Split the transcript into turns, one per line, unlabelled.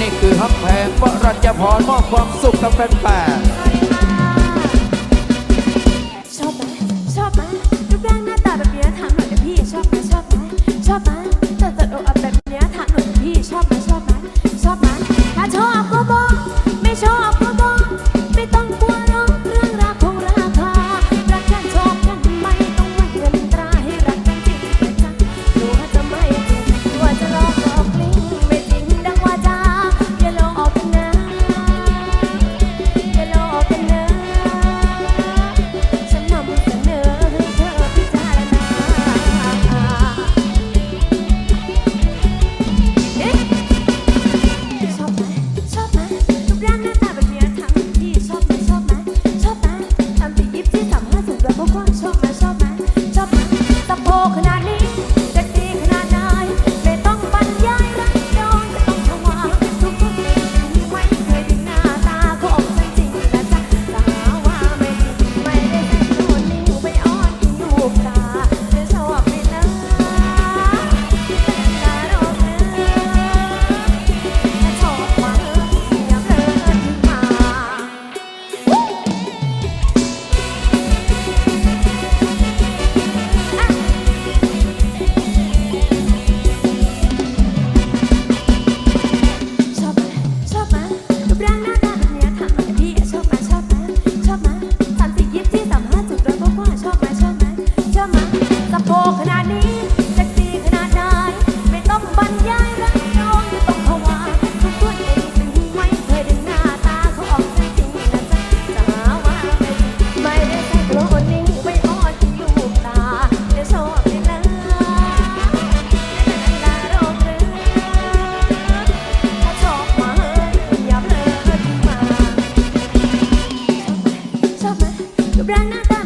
นี่คือฮักแพงวรัญญาพรมอบความสุขกับแฟนแฟน
ชอบไหมชอบไหมรูปร่างหน้าตาแบบนี้ถามหน่อยนะพี่ชอบไหมชอบไหมชอบไหมตัดตัดโอ้อับแบบนี้ถามหน่อยนะพี่ชอบไหมชอบไหม nada.